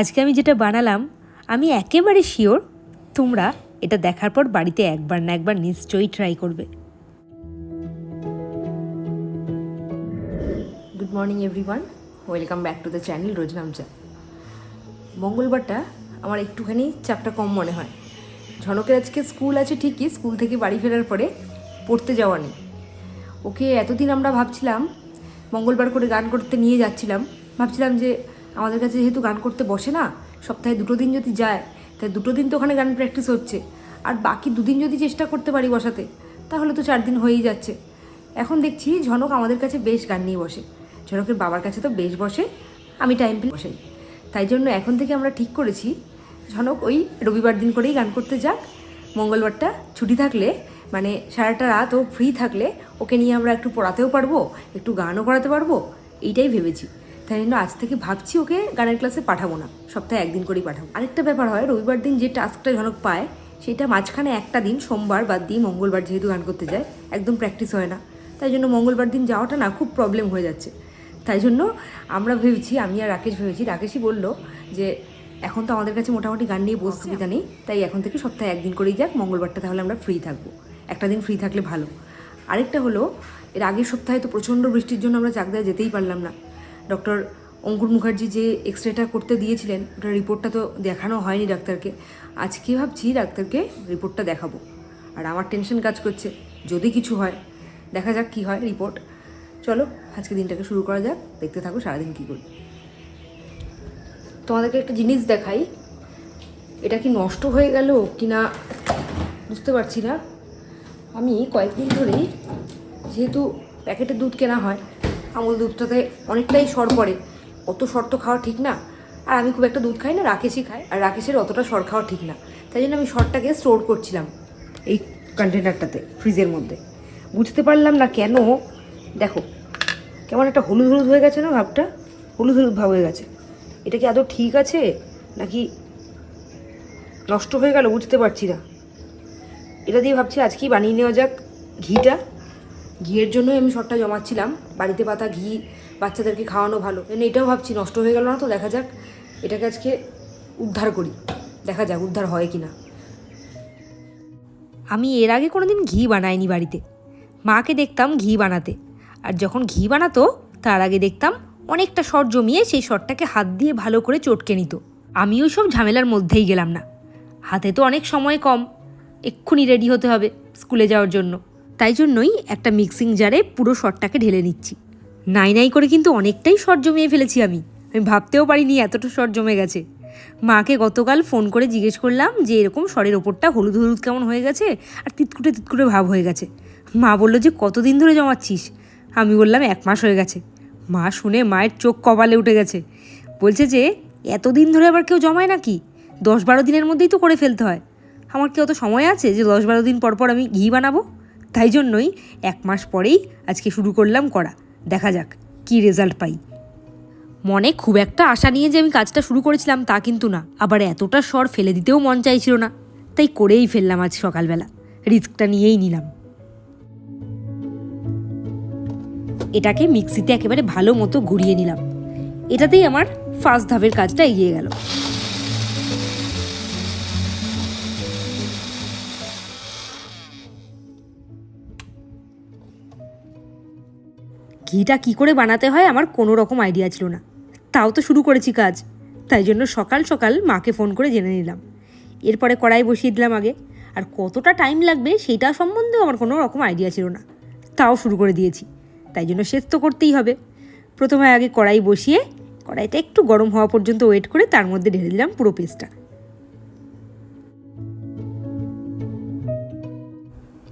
আজকে আমি যেটা বানালাম, আমি একেবারে শিওর তোমরা এটা দেখার পর বাড়িতে একবার না একবার নিশ্চয়ই ট্রাই করবে। Good morning everyone welcome back to the channel Roznamcha মঙ্গলবারটা আমার একটুখানি চাপটা কম মনে হয়। ঝনকের আজকে স্কুল আছে ঠিকই, স্কুল থেকে বাড়ি ফেরার পরে পড়তে যাওয়া নেই। ওকে এতদিন আমরা ভাবছিলাম, মঙ্গলবার করে গান করতে নিয়ে যাচ্ছিলাম। ভাবছিলাম যে আমাদের কাছে যেহেতু গান করতে বসে না, সপ্তাহে দুটো দিন যদি যায় তাই দুটো দিন তো ওখানে গান প্র্যাকটিস হচ্ছে। আর বাকি দুদিন যদি চেষ্টা করতে পারি বসাতে, তাহলে তো চার দিন হয়েই যাচ্ছে। এখন দেখছি ঝনক আমাদের কাছে বেশ গান নিয়ে বসে। ঝনকের বাবার কাছে তো বেশ বসে, আমি টাইম পেলে বসাই। তাই জন্য এখন থেকে আমরা ঠিক করেছি, ঝনক ওই রবিবার দিন করেই গান করতে যাক। মঙ্গলবারটা ছুটি থাকলে মানে সারাটা রাত ও ফ্রি থাকলে, ওকে নিয়ে আমরা একটু পড়াতেও পারব, একটু গানও করাতে পারব, এইটাই ভেবেছি। তাই জন্য আজ থেকে ভাবছি ওকে গানের ক্লাসে পাঠাবো না। সপ্তাহে একদিন করেই পাঠাবো। আরেকটা ব্যাপার হয় রবিবার দিন যে টাস্কটা ঝনক পায় সেটা মাঝখানে একটা দিন সোমবার বাদ দিয়ে মঙ্গলবার যেহেতু গান করতে যায় একদম প্র্যাকটিস হয় না। তাই জন্য মঙ্গলবার দিন যাওয়াটা না খুব প্রবলেম হয়ে যাচ্ছে। তাই জন্য আমরা ভেবেছি আমি আর রাকেশ ভেবেছি রাকেশই বলল যে এখন তো আমাদের কাছে মোটামুটি গান নিয়ে বসতে সুবিধা নেই তাই এখন থেকে সপ্তাহে একদিন করেই যাক মঙ্গলবারটা তাহলে আমরা ফ্রি থাকব। একটা দিন ফ্রি থাকলে ভালো। আরেকটা হলো এর আগের সপ্তাহে তো প্রচণ্ড বৃষ্টির জন্য আমরা চাকদায় যেতেই পারলাম না। ডক্টর অঙ্কুর মুখার্জি যে এক্স রেটা করতে দিয়েছিলেন, ওটার রিপোর্টটা তো দেখানো হয়নি ডাক্তারকে। আজকে ভাবছি ডাক্তারকে রিপোর্টটা দেখাবো। আর আমার টেনশন কাজ করছে, যদি কিছু হয়, দেখা যাক কি হয় রিপোর্ট। চলো, আজকে দিনটাকে শুরু করা যাক, দেখতে থাকো সারাদিন কী করি। তোমাদেরকে একটা জিনিস দেখাই, এটা কি নষ্ট হয়ে গেল কি না বুঝতে পারছি না। আমি কয়েকদিন ধরেই যেহেতু প্যাকেটের দুধ কেনা হয় আমুল দুধটাতে অনেকটাই সর পড়ে। অত সর তো খাওয়া ঠিক না। আর আমি খুব একটা দুধ খাই না, রাকেশই খাই আর রাকেশের অতটা সর খাওয়া ঠিক না। তাই জন্য আমি সরটাকে স্টোর করছিলাম এই কন্টেনারটাতে ফ্রিজের মধ্যে। বুঝতে পারলাম না কেন, দেখো, কেমন একটা হলুদ হলুদ হয়ে গেছে না ভাবটা? হলুদ হলুদ ভাব হয়ে গেছে। এটা কি আদৌ ঠিক আছে? নাকি নষ্ট হয়ে গেল? বুঝতে পারছি না। এটা দিয়ে ভাবছি আজকেই বানিয়ে নেওয়া যাক ঘিটা। ঘিয়ের জন্যই আমি শটটা জমাচ্ছিলাম। বাড়িতে পাতা, ঘি, বাচ্চাদেরকে খাওয়ানো ভালো। এটাও ভাবছি, নষ্ট হয়ে গেল না তো? দেখা যাক। এটাকে আজকে উদ্ধার করি। দেখা যাক উদ্ধার হয় কি না আমি এর আগে কোনো দিন ঘি বানাইনি বাড়িতে। মাকে দেখতাম ঘি বানাতে। আর যখন ঘি বানাতো, তার আগে দেখতাম অনেকটা সর জমিয়ে সেই সরটাকে হাত দিয়ে ভালো করে চটকে নিত। আমি ওই সব ঝামেলার মধ্যেই গেলাম না। হাতে তো অনেক সময় কম। এক্ষুনি রেডি হতে হবে স্কুলে যাওয়ার জন্য। তাই জন্যই একটা মিক্সিং জারে পুরো সরটাকে ঢেলে নিচ্ছি। নাই নাই করে কিন্তু অনেকটাই সর জমিয়ে ফেলেছি আমি। আমি ভাবতেও পারিনি এতটা সর জমে গেছে। মাকে গতকাল ফোন করে জিজ্ঞেস করলাম যে এরকম সরের ওপরটা হলুদ হলুদ কেমন হয়ে গেছে আর তিতকুটে তিতকুটে ভাব হয়ে গেছে। মা বলল যে কতদিন ধরে জমাচ্ছিস? আমি বললাম এক মাস হয়ে গেছে। মা শুনে মায়ের চোখ কপালে উঠে গেছে। বলছে যে এতদিন ধরে আবার কেউ জমায় নাকি? দশ বারো দিনের মধ্যেই তো করে ফেলতে হয়। আমার কি অত সময় আছে যে দশ বারো দিন পর পর আমি ঘি বানাবো? তাই জন্যই এক মাস পরেই আজকে শুরু করলাম করা। দেখা যাক কি রেজাল্ট পাই। মনে খুব একটা আশা নিয়ে যে আমি কাজটা শুরু করেছিলাম তা কিন্তু না। আবার এতটা স্বর ফেলে দিতেও মন চাইছিল না। তাই করেই ফেললাম আজ সকালবেলা। রিস্কটা নিয়েই নিলাম। এটাকে মিক্সিতে একেবারে ভালো মতো ঘুরিয়ে নিলাম। এটাতেই আমার ফার্স্ট ধাপের কাজটা এগিয়ে গেল। ঘিটা কি করে বানাতে হয় আমার কোনো রকম আইডিয়া ছিল না। তাও তো শুরু করেছি কাজ। তাই জন্য সকাল সকাল মাকে ফোন করে জেনে নিলাম। এরপরে কড়াই বসিয়ে দিলাম আগে। আর কতটা টাইম লাগবে সেটা সম্বন্ধেও আমার কোনো রকম আইডিয়া ছিল না। তাও শুরু করে দিয়েছি। তাই জন্য শেষ তো করতেই হবে। প্রথমে আগে কড়াই বসিয়ে, কড়াইটা একটু গরম হওয়া পর্যন্ত ওয়েট করে তার মধ্যে ঢেলে দিলাম পুরো পেস্টটা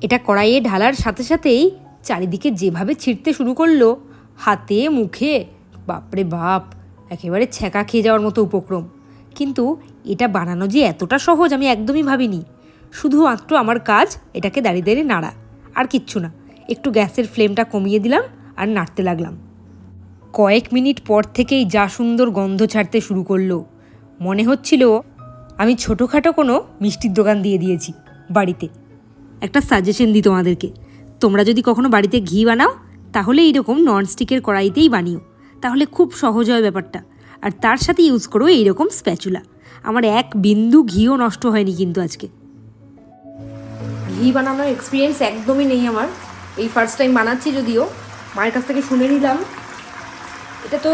এটা কড়াইয়ে ঢালার সাথে সাথেই চারিদিকে যেভাবে ছিঁড়তে শুরু করল, হাতে, মুখে, বাপরে বাপ, একেবারে ছ্যাঁকা খেয়ে যাওয়ার মতো উপক্রম। কিন্তু এটা বানানো যে এতটা সহজ আমি একদমই ভাবিনি। শুধুমাত্র আমার কাজ এটাকে দাঁড়িয়ে দাঁড়িয়ে নাড়া, আর কিচ্ছু না। একটু গ্যাসের ফ্লেমটা কমিয়ে দিলাম আর নাড়তে লাগলাম। কয়েক মিনিট পর থেকেই যা সুন্দর গন্ধ ছাড়তে শুরু করল। মনে হচ্ছিল আমি ছোটোখাটো কোনো মিষ্টির দোকান দিয়ে দিয়েছি বাড়িতে। একটা সাজেশন দিই তোমাদেরকে। তোমরা যদি কখনো বাড়িতে ঘি বানাও, তাহলে এইরকম ননস্টিকের কড়াইতেই বানিও। তাহলে খুব সহজ হয় ব্যাপারটা। আর তার সাথে ইউজ করো এইরকম স্প্যাচুলা আমার এক বিন্দু ঘিও নষ্ট হয়নি কিন্তু আজকে। ঘি বানানোর এক্সপিরিয়েন্স একদমই নেই আমার। এই ফার্স্ট টাইম বানাচ্ছি যদিও, মায়ের কাছ থেকে শুনে নিলাম। এটা তো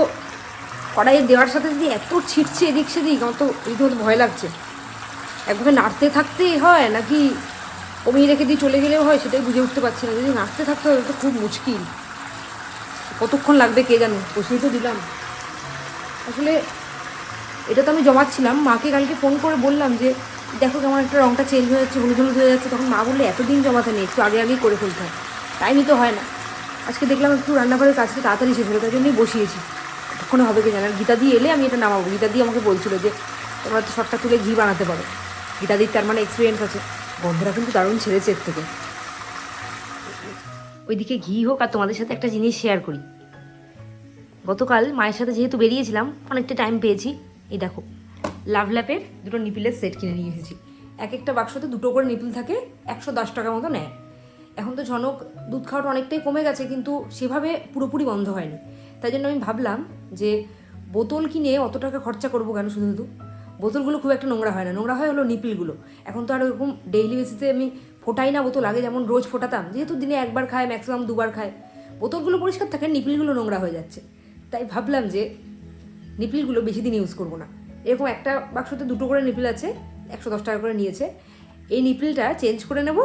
কড়াইয়ে দেওয়ার সাথে যদি এত ছিটছে এদিক সেদিক, আমার তো রীতিমতো ভয় লাগছে। একভাবে নাড়তে থাকতেই হয় নাকি কমিয়ে রেখে দিয়ে চলে গেলেও হয়, সেটাই বুঝে উঠতে পারছি না। যদি নাচতে থাকতে হবে তো খুব মুশকিল। কতক্ষণ লাগবে কে জানে? বসেই তো দিলাম। আসলে এটা তো আমি জমাচ্ছিলাম। মাকে কালকে ফোন করে বললাম যে, দেখো কেমন একটা রঙটা চেঞ্জ হয়ে যাচ্ছে, হলুদ হলুদ হয়ে যাচ্ছে। তখন মা বললে, এতদিন জমাতে নেই, একটু আগে আগেই করে ফেলতে হয়। টাইমই তো হয় না। আজকে দেখলাম একটু রান্নাঘরের কাজটা তাড়াতাড়ি শেষ হলো, তাই জন্যই বসিয়েছি। কতক্ষণে হবে কি জানি? গীতা দিয়ে এলে আমি এটা নামাবো। গীতা দিয়ে আমাকে বলছিল যে, তোমরা তো শর্টটা তুলে ঘি বানাতে পারো। গীতা দির তার মানে এক্সপিরিয়েন্স আছে। গন্ধটা কিন্তু দারুণ ছেড়েছে এর থেকে। ওইদিকে ঘি হোক আর তোমাদের সাথে একটা জিনিস শেয়ার করি। গতকাল মায়ের সাথে যেহেতু বেরিয়েছিলাম, অনেকটা টাইম পেয়েছি। এই দেখো লাভ ল্যাপের দুটো নিপিলের সেট কিনে নিয়ে এসেছি। এক একটা বাক্সতে দুটো করে নিপিল থাকে, একশো দশ টাকার মতো নেয়। এখন তো ঝনক দুধ খাওয়াটা অনেকটাই কমে গেছে, কিন্তু সেভাবে পুরোপুরি বন্ধ হয়নি। তাই জন্য আমি ভাবলাম যে বোতল কিনে অত টাকা খরচা করব কেন শুধু শুধু? বোতলগুলো খুব একটা নোংরা হয় না। নোংরা হয় হলো নিপিলগুলো। এখন তো আর ওরকম ডেইলি বেসিসে আমি ফোটাই না বোতল, আগে যেমন রোজ ফোটাতাম, যেহেতু দিনে একবার খায় ম্যাক্সিমাম দুবার খায়। বোতলগুলো পরিষ্কার থাকে, নিপিলগুলো নোংরা হয়ে যাচ্ছে। তাই ভাবলাম যে নিপিলগুলো বেশি দিন ইউজ করব না। এরকম একটা বাক্সতে দুটো করে নিপিল আছে, একশো দশ টাকা করে নিয়েছে। এই নিপিলটা চেঞ্জ করে নেব,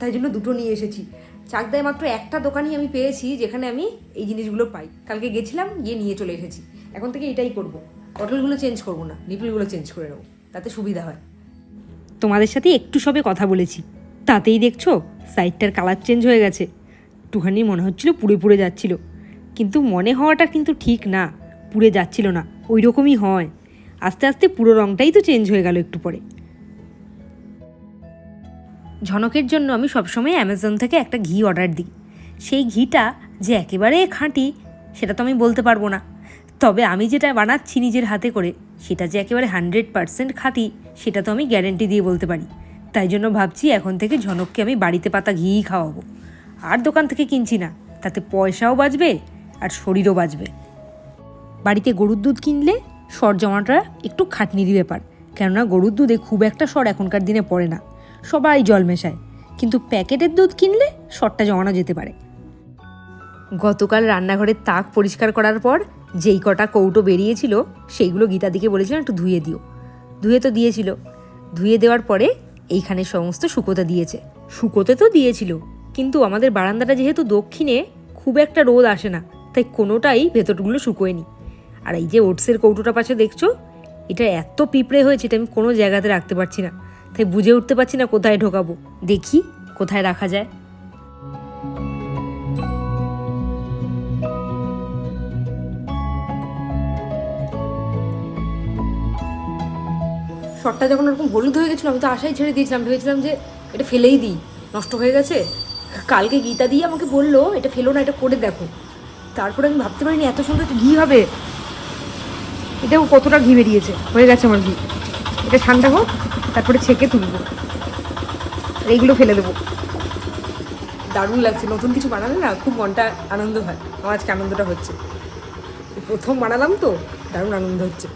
তাই জন্য দুটো নিয়ে এসেছি। চাকদায় মাত্র একটা দোকানই আমি পেয়েছি, যেখানে আমি এই জিনিসগুলো পাই। কালকে গেছিলাম, গিয়ে নিয়ে চলে এসেছি। এখন থেকে এটাই করব। বটলগুলো চেঞ্জ করব না নিপিলগুলো চেঞ্জ করে নেব, তাতে সুবিধা হয়। তোমাদের সাথে একটু সবে কথা বলেছি, তাতেই দেখছ সাইডটার কালার চেঞ্জ হয়ে গেছে। একটুখানি মনে হচ্ছিল পুড়ে পুড়ে যাচ্ছিল, কিন্তু মনে হওয়াটা কিন্তু ঠিক না, পুড়ে যাচ্ছিল না ওই রকমই হয়। আস্তে আস্তে পুরো রঙটাই তো চেঞ্জ হয়ে গেল একটু পরে। ঝনকের জন্য আমি সবসময় অ্যামাজন থেকে একটা ঘি অর্ডার দিই। সেই ঘিটা যে একেবারে খাঁটি, সেটা তো আমি বলতে পারব না। তবে আমি যেটা বানাচ্ছি নিজের হাতে করে, সেটা যে একেবারে হান্ড্রেড পারসেন্ট খাঁটি, সেটা তো আমি গ্যারেন্টি দিয়ে বলতে পারি। তাই জন্য ভাবছি এখন থেকে ঝনককে আমি বাড়িতে পাতা ঘিই খাওয়াবো। আর দোকান থেকে কিনছি না, তাতে পয়সাও বাঁচবে আর শরীরও বাঁচবে। বাড়িতে গরুর দুধ কিনলে সর জমাটা একটু খাটনিরই ব্যাপার, কেননা গরুর দুধে খুব একটা সর এখনকার দিনে পড়ে না, সবাই জল মেশায়। কিন্তু প্যাকেটের দুধ কিনলে সরটা জমানো যেতে পারে। গতকাল রান্নাঘরের তাক পরিষ্কার করার পর যেই কটা কৌটো বেরিয়েছিল, সেইগুলো গীতাদিকে বলেছিলাম একটু ধুয়ে দিও। ধুয়ে তো দিয়েছিল। ধুয়ে দেওয়ার পরে এইখানে সমস্ত শুকোতে দিয়েছে। শুকোতে তো দিয়েছিল, কিন্তু আমাদের বারান্দাটা যেহেতু দক্ষিণে, খুব একটা রোদ আসে না, তাই কোনোটাই ভেতরগুলো শুকোয়নি। আর এই যে ওটসের কৌটোটা পাশে দেখছ, এটা এত পিঁপড়ে হয়েছে এটা আমি কোনো জায়গাতে রাখতে পারছি না। তাই বুঝে উঠতে পারছি না কোথায় ঢোকাবো। দেখি কোথায় রাখা যায়। শটটা যখন ওরকম হলুদ হয়ে গেছিল, আমি তো আশাই ছেড়ে দিয়েছিলাম, ভেবেছিলাম যে এটা ফেলেই দিই, নষ্ট হয়ে গেছে। কালকে গীতা দিয়ে আমাকে বলল, এটা ফেলো না, এটা করে দেখো। তারপরে আমি ভাবতে পারিনি এত সুন্দর ঘি হবে। এটাও কতটা ঘি বেরিয়েছে। হয়ে গেছে আমার ঘি। এটা ঠান্ডা হোক, তারপরে ছেঁকে তুলবো। এইগুলো ফেলে দেবো। দারুণ লাগছে। নতুন কিছু বানালে না খুব মনটা আনন্দ হয়। আমার আজকে আনন্দটা হচ্ছে। প্রথম বানালাম তো, দারুণ আনন্দ হচ্ছে।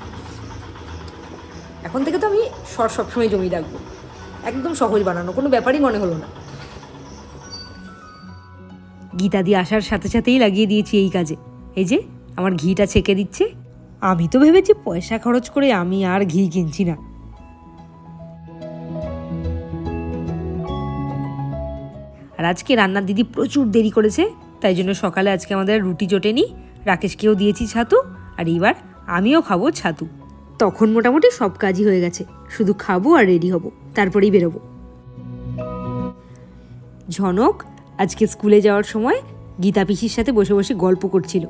এখন থেকে তো আমি সর সবসময় জমি রাখব। একদম সহজ বানানো, কোনো ব্যাপারই মনে হলো না। গীতা দিয়ে আসার সাথে সাথেই লাগিয়ে দিয়েছি এই কাজে। এই যে, আমার ঘিটা ছেঁকে দিচ্ছে। আমি তো ভেবেছি পয়সা খরচ করে আমি আর ঘি কিনছি না। আর আজকে রান্নার দিদি প্রচুর দেরি করেছে, তাই জন্য সকালে আজকে আমাদের রুটি জোটেনি। রাকেশকেও দিয়েছি ছাতু, আর এইবার আমিও খাব ছাতু। তখন মোটামুটি সব কাজই হয়ে গেছে। শুধু খাব আর রেডি হব, তারপরেই বেরোবো। ঝনক আজকে স্কুলে যাওয়ার সময় গীতা পিসির সাথে বসে বসে গল্প করছিল।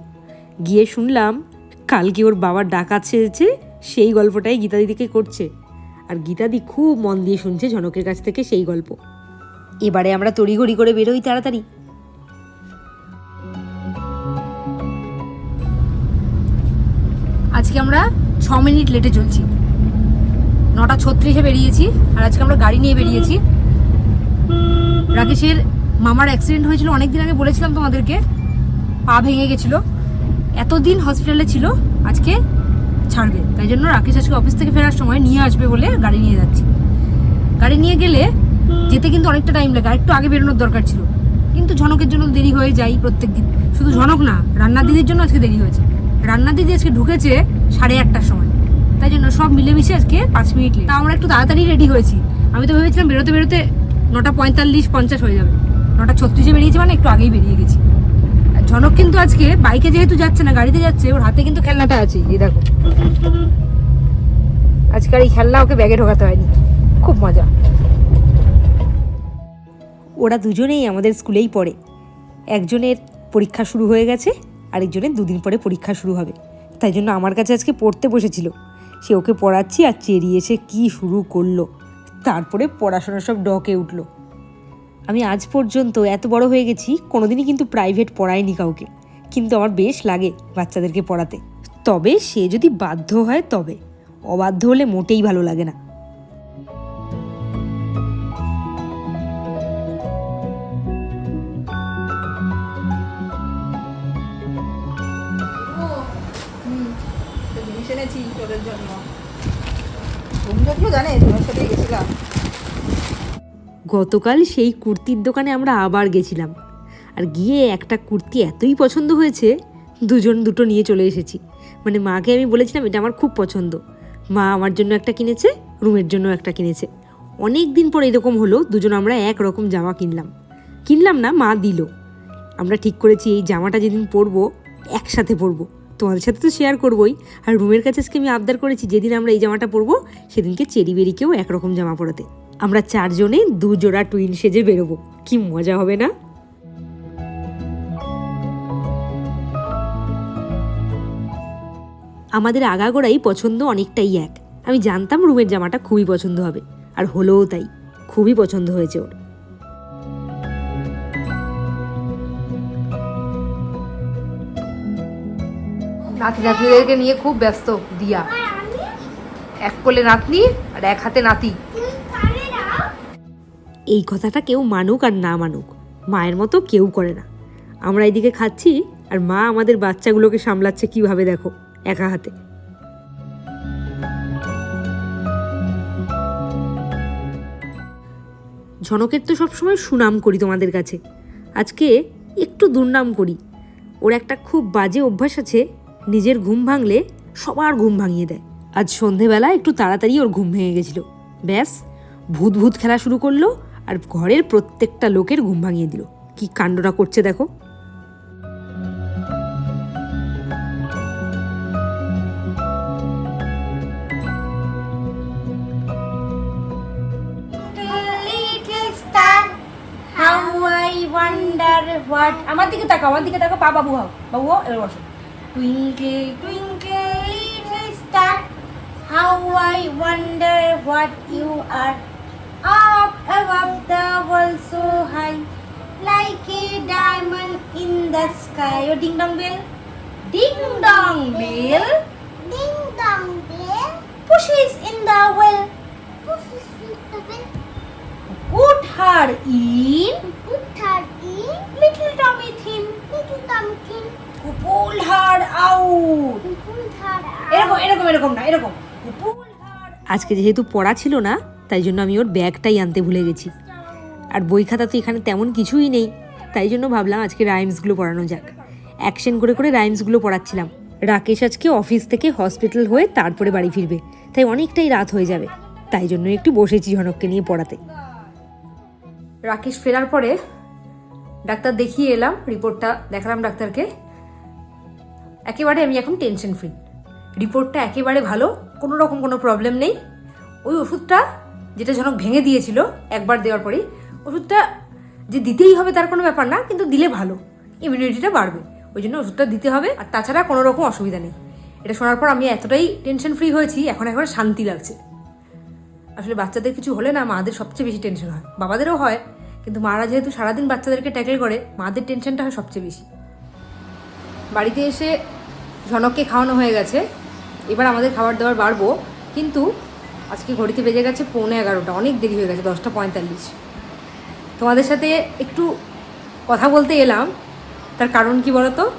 গিয়ে শুনলাম, কালকে ওর বাবার ডাকাত সেজেছে, সেই গল্পটাই গীতা দিদিকে করছে। আর গীতাদি খুব মন দিয়ে শুনছে ঝনকের কাছ থেকে সেই গল্প। এবারে আমরা তড়িঘড়ি করে বেরোই তাড়াতাড়ি। আজকে আমরা ছ মিনিট লেটে চলছি। নটা ছত্রিশে বেরিয়েছি, আর আজকে আমরা গাড়ি নিয়ে বেরিয়েছি। রাকেশের মামার অ্যাক্সিডেন্ট হয়েছিল অনেক দিন আগে বলেছিলাম তোমাদেরকে, পা ভেঙে গেছিল। এতদিন হসপিটালে ছিল, আজকে ছাড়বে। তাই জন্য রাকেশ আজকে অফিস থেকে ফেরার সময় নিয়ে আসবে বলে গাড়ি নিয়ে যাচ্ছি। গাড়ি নিয়ে গেলে যেতে কিন্তু অনেকটা টাইম লাগে, আর একটু আগে বেরোনোর দরকার ছিল। কিন্তু ঝনকের জন্য দেরি হয়ে যায় প্রত্যেক দিন শুধু ঝনক না, রান্নার দিদির জন্য আজকে দেরি হয়েছে। রান্নার দিদি আজকে ঢুকেছে সাড়ে আটটার সময়। তাই জন্য সব মিলেমিশে আজকে পাঁচ মিনিট তা আমরা একটু তাড়াতাড়ি রেডি হয়েছি। আমি তো ভেবেছিলাম বেরোতে বেরোতে নটা পঁয়তাল্লিশ পঞ্চাশ হয়ে যাবে। নটা ছত্রিশে বেরিয়েছে মানে একটু আগেই বেরিয়ে গেছি। ঝনক কিন্তু আজকে বাইকে যেহেতু যাচ্ছে না, গাড়িতে যাচ্ছে, ওর হাতে কিন্তু খেলনাটা আছে, এই দেখো। আজকাল এই খেলনা ওকে ব্যাগে ঢোকাতে হয়নি। খুব মজা। ওরা দুজনেই আমাদের স্কুলেই পড়ে। একজনের পরীক্ষা শুরু হয়ে গেছে, আরেকজনের দুদিন পরে পরীক্ষা শুরু হবে। তাই জন্য আমার কাছে আজকে পড়তে বসেছিল। সে ওকে পড়াচ্ছি আর চেরিয়ে এসে কী শুরু করল। তারপরে পড়াশোনা সব ডকে উঠল। আমি আজ পর্যন্ত এত বড় হয়ে গেছি, কোনোদিনই কিন্তু প্রাইভেট পড়াইনি কাউকে। কিন্তু আমার বেশ লাগে বাচ্চাদেরকে পড়াতে। তবে সে যদি বাধ্য হয় তবে। অবাধ্য হলে মোটেই ভালো লাগে না। গতকাল সেই কুর্তির দোকানে আমরা আবার গেছিলাম। আর গিয়ে একটা কুর্তি এতই পছন্দ হয়েছে, দুজন দুটো নিয়ে চলে এসেছি। মানে মাকে আমি বলেছিলাম, এটা আমার খুব পছন্দ। মা আমার জন্য একটা কিনেছে, রুমের জন্য একটা কিনেছে। অনেক দিন পর এরকম হলো, দুজন আমরা এক রকম জামা কিনলাম। কিনলাম না, মা দিল। আমরা ঠিক করেছি, এই জামাটা যেদিন পরবো, একসাথে পরবো। তোমাদের সাথে তো শেয়ার করবোই। আর রুমের কাছে আজকে আমি আবদার করেছি, যেদিন আমরা এই জামাটা পরবো, সেদিনকে চেরি বেরিকেও একরকম জামা পরাতে। আমরা চারজনে দু জোড়া টুইন সেজে বেরোবো। কি মজা হবে না? আমাদের আগাগোড়াই পছন্দ অনেকটাই এক। আমি জানতাম রুমের জামাটা খুবই পছন্দ হবে, আর হলোও তাই। খুবই পছন্দ হয়েছে ওর। নাতি, নাতনিদেরকে নিয়ে খুব ব্যস্ত, দিয়া। এক কোলে নাতনি আর এক হাতে নাতি। এই কথাটা কেউ মানুক আর না মানুক, মায়ের মতো কেউ করে না। আমরা এদিকে খাচ্ছি আর মা আমাদের বাচ্চাগুলোকে সামলাচ্ছে কীভাবে দেখো, একা হাতে। ঝনকের তো সবসময় সুনাম করি তোমাদের কাছে। আজকে একটু দুর্নাম করি। ওর একটা খুব বাজে অভ্যাস আছে নিজের ঘুম ভাঙলে সবার ঘুম ভাঙিয়ে দেয়। আজ সন্ধেবেলা একটু তাড়াতাড়ি ওর ঘুম ভেঙে গেছিল। ব্যাস ভূত ভূত খেলা শুরু করল আর ঘরের প্রত্যেকটা লোকের ঘুম ভাঙিয়ে দিল। কি কাণ্ডটা করছে দেখো। আমার দিকে তাকাও, আমার দিকে তাকাও, পা বাবু হও বাবু হও, এবার বসো। Twinkle twinkle little star. How I wonder what you are. Up above the world so high like a diamond in the sky. Oh ding dong bell. Ding dong bell. Ding dong bell, pushes in the well. Pushes in the bell, put her in. Put her in, little tummy thin little tummy tin, এরকম এরকম এরকম না এরকম। আজকে যেহেতু পড়া ছিল না তাই জন্য আমি ওর ব্যাগটাই আনতে ভুলে গেছি। আর বই খাতা তো এখানে তেমন কিছুই নেই তাই জন্য ভাবলাম আজকে রাইমসগুলো পড়ানো যাক। অ্যাকশন করে করে রাইমসগুলো পড়াচ্ছিলাম। রাকেশ আজকে অফিস থেকে হসপিটাল হয়ে তারপরে বাড়ি ফিরবে তাই অনেকটাই রাত হয়ে যাবে। তাই জন্য একটু বসেছি ঝনককে নিয়ে পড়াতে। রাকেশ ফেরার পরে ডাক্তার দেখিয়ে এলাম রিপোর্টটা দেখালাম ডাক্তারকে। একেবারে আমি এখন টেনশন ফ্রি রিপোর্টটা একেবারে ভালো, কোনো রকম কোনো প্রবলেম নেই। ওই ওষুধটা যেটা ঝনক ভেঙে দিয়েছিল একবার দেওয়ার পরেই, ওষুধটা যে দিতেই হবে তার কোনো ব্যাপার না, কিন্তু দিলে ভালো ইমিউনিটিটা বাড়বে। ওই জন্য ওষুধটা দিতে হবে, আর তাছাড়া কোনো রকম অসুবিধা নেই। এটা শোনার পর আমি এতটাই টেনশন ফ্রি হয়েছি, এখন একবার শান্তি লাগছে। আসলে বাচ্চাদের কিছু হলে না মাদের সবচেয়ে বেশি টেনশন হয়। বাবাদেরও হয়, কিন্তু মারা যেহেতু সারাদিন বাচ্চাদেরকে ট্যাকেল করে, মাদের টেনশনটা হয় সবচেয়ে বেশি। বাড়িতে এসে ঝনককে খাওয়ানো হয়ে গেছে। এবার আমাদের খাবার দাবার বাড়বো। কিন্তু আজকে ঘড়িতে বেজে গেছে পৌনে এগারোটা, অনেক দেরি হয়ে গেছে, দশটা পঁয়তাল্লিশ। তোমাদের সাথে একটু কথা বলতে এলাম। তার কারণ কি বলতো?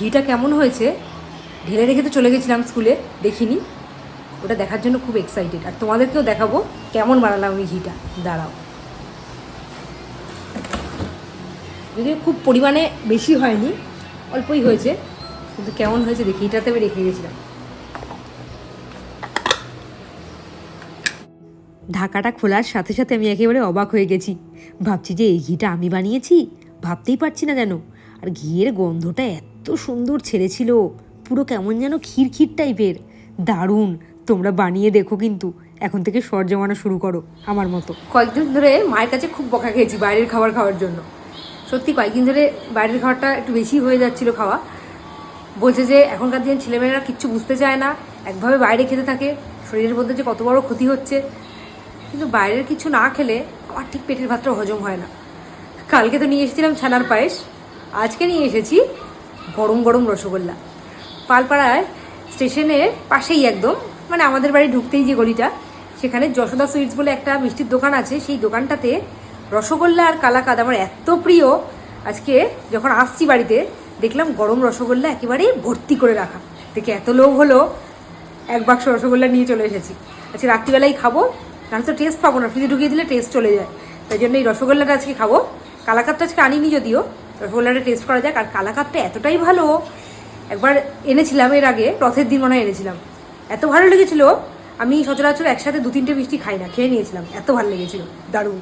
ঘিটা কেমন হয়েছে? ঢেলে রেখে তো চলে গেছিলাম স্কুলে, দেখিনি। ওটা দেখার জন্য খুব এক্সাইটেড আর তোমাদেরকেও দেখাবো কেমন বানালাম আমি ঘিটা। দাঁড়াও। যদিও খুব পরিমাণে বেশি হয়নি, অল্পই হয়েছে। কিন্তু কেমন হয়েছে দেখি, এটাতে আমি রেখে গেছিলাম। ঢাকাটা খোলার সাথে সাথে আমি একেবারে অবাক হয়ে গেছি। ভাবছি যে এই ঘিটা আমি বানিয়েছি? ভাবতেই পারছি না যেন আর ঘিয়ের গন্ধটা এত সুন্দর ছেড়েছিল। পুরো কেমন যেন ক্ষীর টাইপের। দারুণ! তোমরা বানিয়ে দেখো কিন্তু। এখন থেকে সর জমানো শুরু করো, আমার মতো। কয়েকদিন ধরে মায়ের কাছে খুব বকা খেয়েছি বাইরের খাবার খাওয়ার জন্য। সত্যি কয়েকদিন ধরে বাইরের খাবারটা একটু বেশি হয়ে যাচ্ছিল খাওয়া। বলছে যে এখনকার দিন ছেলেমেয়েরা কিচ্ছু বুঝতে চায় না, একভাবে বাইরে খেতে থাকে, শরীরের মধ্যে যে কত বড় ক্ষতি হচ্ছে। কিন্তু বাইরের কিছু না খেলে আমার ঠিক পেটের ভাতটা হজম হয় না। কালকে তো নিয়ে এসেছিলাম ছানার পায়েস, আজকে নিয়ে এসেছি গরম গরম রসগোল্লা। পালপাড়ায় স্টেশনের পাশেই একদম মানে আমাদের বাড়ি ঢুকতেই যে গলিটা, সেখানে যশোদা সুইটস বলে একটা মিষ্টির দোকান আছে, সেই দোকানটাতে রসগোল্লা আর কালাকাদ আমার এত প্রিয়। আজকে যখন আসছি বাড়িতে দেখলাম গরম রসগোল্লা একেবারে ভর্তি করে রাখা। দেখে এত লোভ হলো, এক বাক্স রসগোল্লা নিয়ে চলে এসেছি। আচ্ছা রাত্রিবেলাই খাব কারণ তো টেস্ট পাবো না ফ্রিজে ঢুকিয়ে দিলে টেস্ট চলে যায়। তাই জন্য এই রসগোল্লাটা আজকে খাব। কালাকাতটা আজকে আনিনি যদিও, রসগোল্লাটা টেস্ট করা যাক। আর কালাকাতটা এতটাই ভালো, একবার এনেছিলাম এর আগে, রথের দিন মনে হয় এনেছিলাম। এত ভালো লেগেছিল, আমি সচরাচর একসাথে দু তিনটে মিষ্টি খাই না, খেয়ে নিয়েছিলাম। এত ভালো লেগেছিল, দারুণ।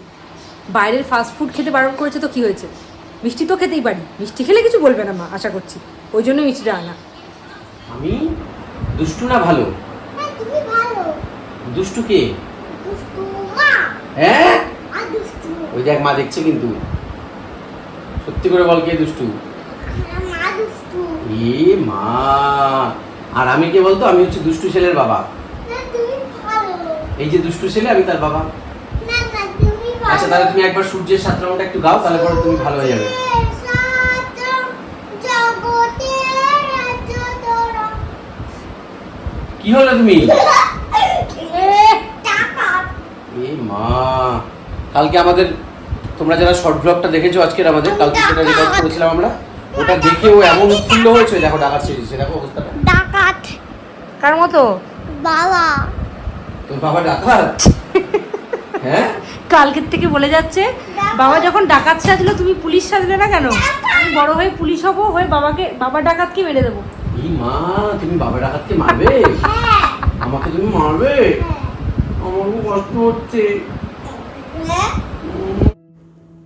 বাইরের ফাস্ট ফুড খেতে বারণ করেছে তো কি হয়েছে? মিষ্টি তো খেতেই পারি। মিষ্টি খেলে কিছু বলবে না মা আশা করছি। ওই জন্য মিষ্টিটা আনা। আমি? দুষ্টু না ভালো? হ্যাঁ তুমি ভালো। দুষ্টু কে? হ্যাঁ? আর দুষ্টু। ওই দেখ মা দেখছে কিন্তু। সত্যি করে বল কে দুষ্টু? হ্যাঁ, মা দুষ্টু। এ মা। আর আমি কে বলতো? আমি হচ্ছে দুষ্টু ছেলের বাবা। না তুমি ভালো। এই যে দুষ্টু ছেলে আমি তার বাবা। আচ্ছা তাহলে তুমি একবার সূর্যের সাত রাউন্ডটা একটু গাও তাহলে পরে তুমি ভালো হয়ে যাবে। কি হলো তুমি? এ মা কালকে আমাদের তোমরা যারা শর্ট ব্লগটা দেখেছ আজকের আমাদের কালকে সেটা রেকর্ড করেছিলাম আমরা ওটা দেখে ও এমন উৎফুল্ল হয়েছে দেখো ডাকাত সেজেছে দেখো অবস্থাটা। ডাকাত। কার মতো? বাবা। তোর বাবা ডাকাত? হ্যাঁ? কালকের থেকে বলে যাচ্ছে বাবা যখন ডাকাত সাজলো তুমি পুলিশ সাজলে না কেন? আমি বড় হয়ে পুলিশ হব হয়ে বাবাকে বাবা ডাকাতকে মেরে দেবো। মা তুমি বাবা ডাকাতকে মারবে? আমাকে তুমি মারবে? আমার খুব কষ্ট হচ্ছে। হ্যাঁ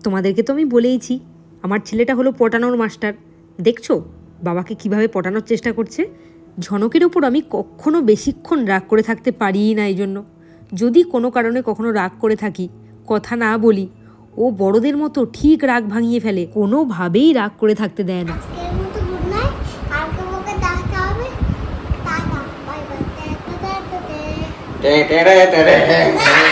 তোমাদেরকে তো আমি বলেইছি আমার ছেলেটা হলো পটানোর মাস্টার। দেখছ বাবাকে কীভাবে পটানোর চেষ্টা করছে? ঝনকের ওপর আমি কখনো বেশিক্ষণ রাগ করে থাকতে পারিই না এই জন্য যদি কোনো কারণে কখনো রাগ করে থাকি কথা না বলি ও বড়দের মতো ঠিক রাগ ভাঙিয়ে ফেলে কোনোভাবেই রাগ করে থাকতে দেয় না। tere tere good